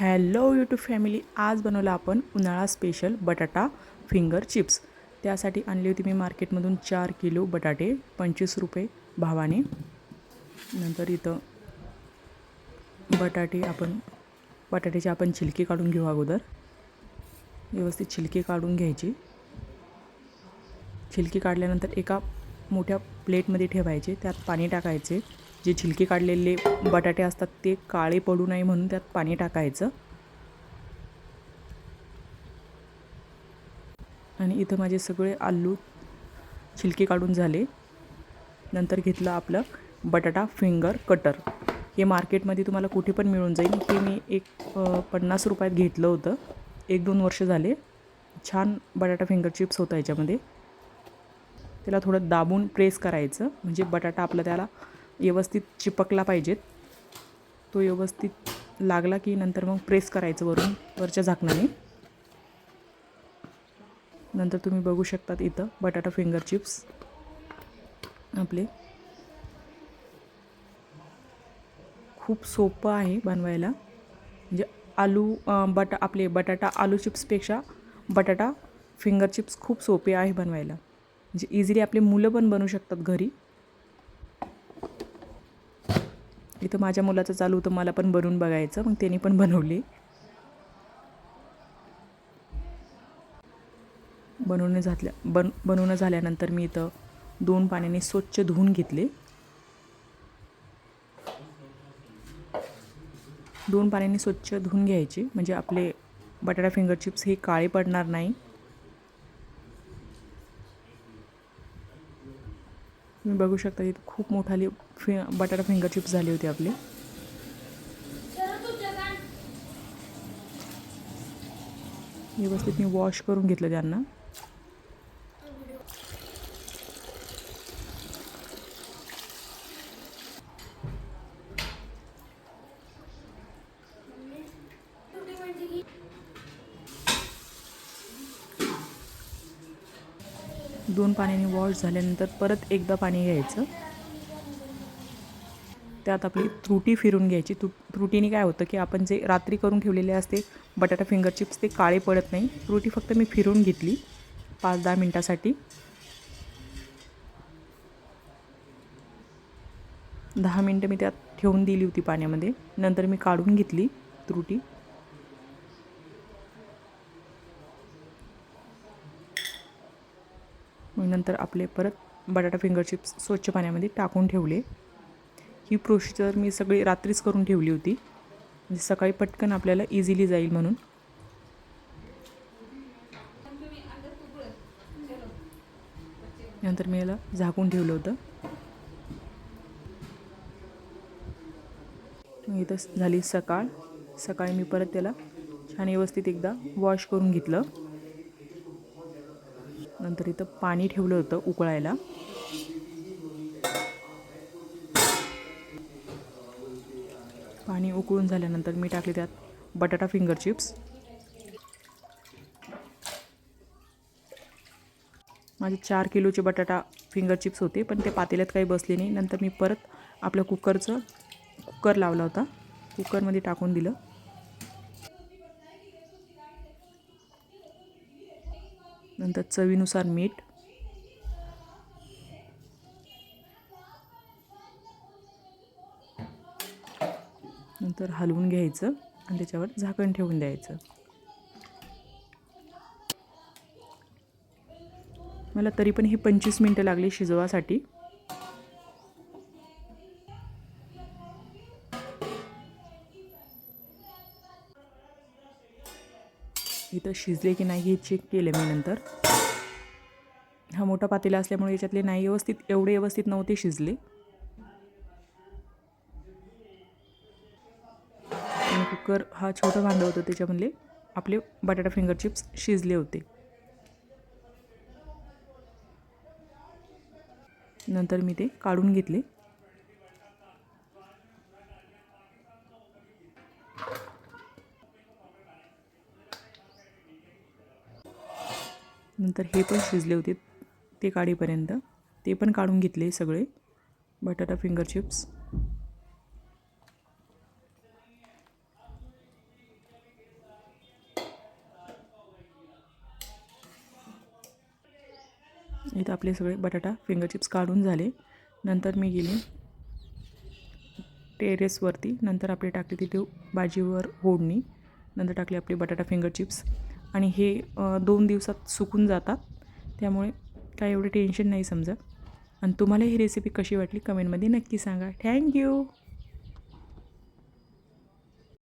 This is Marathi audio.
हॅलो यूट्यूब फॅमिली आज बनवला आपण उन्हाळा स्पेशल बटाटा फिंगर चिप्स. त्यासाठी आणली होती मी मार्केटमधून चार किलो बटाटे पंचवीस रुपये भावाने. नंतर इथं बटाटे आपण बटाट्याची आपण छिलके काढून घेऊ अगोदर. व्यवस्थित छिलके काढून घ्यायची. छिलके काढल्यानंतर एका मोठ्या प्लेटमध्ये ठेवायचे त्यात पाणी टाकायचे. जे छिलके काढलेले बटाटे असतात ते काळे पडू नये म्हणून त्यात पाणी टाकायचं. आणि इथं माझे सगळे आलू छिलके काढून झाले. नंतर घेतलं आपलं बटाटा फिंगर कटर. हे मार्केटमध्ये तुम्हाला कुठे पण मिळून जाईल. हे मी एक पन्नास रुपयात घेतलं होतं. एक दोन वर्ष झाले. छान बटाटा फिंगर चिप्स होतं याच्यामध्ये. त्याला थोडं दाबून प्रेस करायचं. म्हणजे बटाटा आपला त्याला व्यवस्थित चिपकला पाहिजेत. तो व्यवस्थित लागला की नंतर मग प्रेस करायचं वरून वरच्या झाकणाने. नंतर तुम्ही बघू शकतात इथं बटाटा फिंगर चिप्स आपले. खूप सोपं आहे बनवायला. म्हणजे आलू बटा आपले बटाटा आलू चिप्सपेक्षा बटाटा फिंगर चिप्स खूप सोपे आहे बनवायला. म्हणजे इझिली आपले मुलं पण बनवू शकतात घरी. इथं माझ्या मुलाचं चालू होतं मला पण बनवून बघायचं. मग त्यांनी पण बनवले. बनवणे झाल्या बन बनवणं झाल्यानंतर मी इथं दोन पाण्याने स्वच्छ धुवून घेतले. दोन पाण्याने स्वच्छ धुवून घ्यायचे. म्हणजे आपले बटाटा फिंगर चिप्स हे काळे पडणार नाही. तुम्ही बघू शकता इथं खूप मोठाली फि बटाटा फिंगर चिप्स झाली होती आपली. व्यवस्थित मी वॉश करून घेतलं त्यांना. दोन पाण्याने वॉश झाल्यानंतर परत एकदा पाणी घ्यायचं. त्यात आपली त्रुटी फिरून घ्यायची. तु त्रुटीने काय होतं की आपण जे रात्री करून ठेवलेले असते बटाटा फिंगर चिप्स ते काळे पडत नाही. त्रुटी फक्त मी फिरून घेतली पाच दहा मिनटासाठी. दहा मिनटं मी त्यात ठेवून दिली होती पाण्यामध्ये. नंतर मी काढून घेतली त्रुटी. मग नंतर आपले परत बटाटा फिंगर चिप्स स्वच्छ पाण्यामध्ये टाकून ठेवले. ही प्रोसिजर मी सगळी रात्रीच करून ठेवली होती. म्हणजे सकाळी पटकन आपल्याला इझिली जाईल म्हणून. नंतर मी याला झाकून ठेवलं होतं. मग इथं झाली सकाळ. सकाळी मी परत त्याला छान व्यवस्थित एकदा वॉश करून घेतलं. नंतर इथं पाणी ठेवलं होतं उकळायला. पाणी उकळून झाल्यानंतर मी टाकले त्यात बटाटा फिंगर चिप्स. माझे चार किलोचे बटाटा फिंगर चिप्स होते पण ते पातेल्यात काही बसले नाही. नंतर मी परत आपल्या कुकरचं कुकर लावला होता. कुकरमध्ये टाकून दिलं. नंतर चवीनुसार मीठ. नंतर हलवून घ्यायचं आणि त्याच्यावर झाकण ठेवून द्यायचं. मला तरी पण हे पंचवीस मिनटं लागली शिजवासाठी. इथं शिजले की नाही हे चेक केलं मी नंतर. हा मोठा पातेला असल्यामुळे याच्यातले नाही व्यवस्थित एवढे व्यवस्थित नव्हते शिजले. आणि कुकर हा छोटा भांडं होतं त्याच्यामधले. आपले बटाटा फिंगर चिप्स शिजले होते. नंतर मी ते काढून घेतले. नंतर हे पण शिजले होते ते काढेपर्यंत. ते पण काढून घेतले सगळे. बटाटा फिंगर चिप्स. इथं आपले सगळे बटाटा फिंगर चिप्स काढून झाले. नंतर मी गेले टेरेसवरती. नंतर आपली टाकली तिथे भाजीवर ओढणी नंतर टाकले आपले बटाटा फिंगर चिप्स. आणि हे दोन दिवसात सुकून जातात. त्यामुळे काय एवढं टेन्शन नाही समजा आणि तुम्हाला ही रेसिपी कशी वाटली? कमेंटमध्ये नक्की सांगा. थँक्यू